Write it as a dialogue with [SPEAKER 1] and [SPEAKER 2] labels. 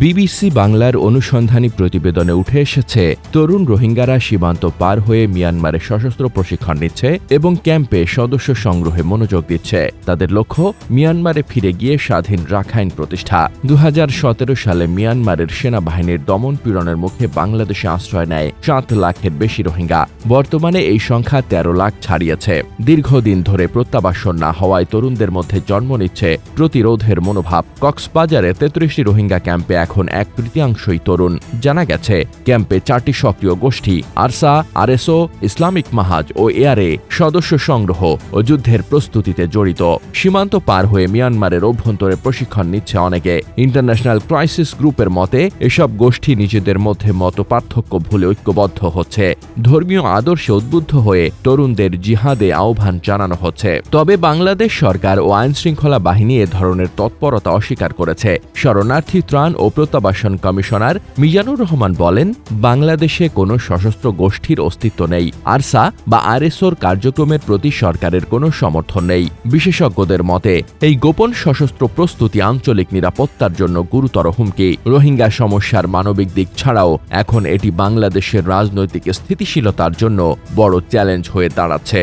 [SPEAKER 1] BBC বাংলার অনুসন্ধানী প্রতিবেদনে উঠে এসেছে, তরুণ রোহিঙ্গারা সীমান্ত পার হয়ে মিয়ানমারে সশস্ত্র প্রশিক্ষণ নিচ্ছে এবং ক্যাম্পে সদস্য সংগ্রহে মনোযোগ দিচ্ছে। তাদের লক্ষ্য, মিয়ানমারে ফিরে গিয়ে স্বাধীন রাখাইন প্রতিষ্ঠা। দু হাজার সতেরো সালে মিয়ানমারের সেনাবাহিনীর দমন পীড়নের মুখে বাংলাদেশে আশ্রয় নেয় সাত লাখের বেশি রোহিঙ্গা। বর্তমানে এই সংখ্যা তেরো লাখ ছাড়িয়েছে। দীর্ঘদিন ধরে প্রত্যাবাসন না হওয়ায় তরুণদের মধ্যে জন্ম নিচ্ছে প্রতিরোধের মনোভাব। কক্সবাজারে তেত্রিশটি রোহিঙ্গা ক্যাম্পে এখন এক তৃতীয়াংশই তরুণ। জানা গেছে, ক্যাম্পে চারটি সক্রিয় গোষ্ঠী, আরসা, আরএসও, ইসলামিক মাহাজ ও এয়ারে সদস্য সংগ্রহ ও যুদ্ধের প্রস্তুতিতে জড়িত। সীমান্ত পার হয়ে মিয়ানমারের অভ্যন্তরে প্রশিক্ষণ নিচ্ছে অনেকে। ইন্টারন্যাশনাল ক্রাইসিস গ্রুপের মতে, এসব গোষ্ঠী নিজেদের মধ্যে মত পার্থক্য ভুলে ঐক্যবদ্ধ হচ্ছে। ধর্মীয় আদর্শে উদ্বুদ্ধ হয়ে তরুণদের জিহাদে আহ্বান জানানো হচ্ছে। তবে বাংলাদেশ সরকার ও আইন শৃঙ্খলা বাহিনী এ ধরনের তৎপরতা অস্বীকার করেছে। শরণার্থী ত্রাণ ও প্রত্যাবাসন কমিশনার মিজানুর রহমান বলেন, বাংলাদেশে কোনো সশস্ত্র গোষ্ঠীর অস্তিত্ব নেই। আরসা বা আরএসওর কার্যক্রমের প্রতি সরকারের কোনো সমর্থন নেই। বিশেষজ্ঞদের মতে, এই গোপন সশস্ত্র প্রস্তুতি আঞ্চলিক নিরাপত্তার জন্য গুরুতর হুমকি। রোহিঙ্গা সমস্যার মানবিক দিক ছাড়াও এখন এটি বাংলাদেশের রাজনৈতিক স্থিতিশীলতার জন্য বড় চ্যালেঞ্জ হয়ে দাঁড়াচ্ছে।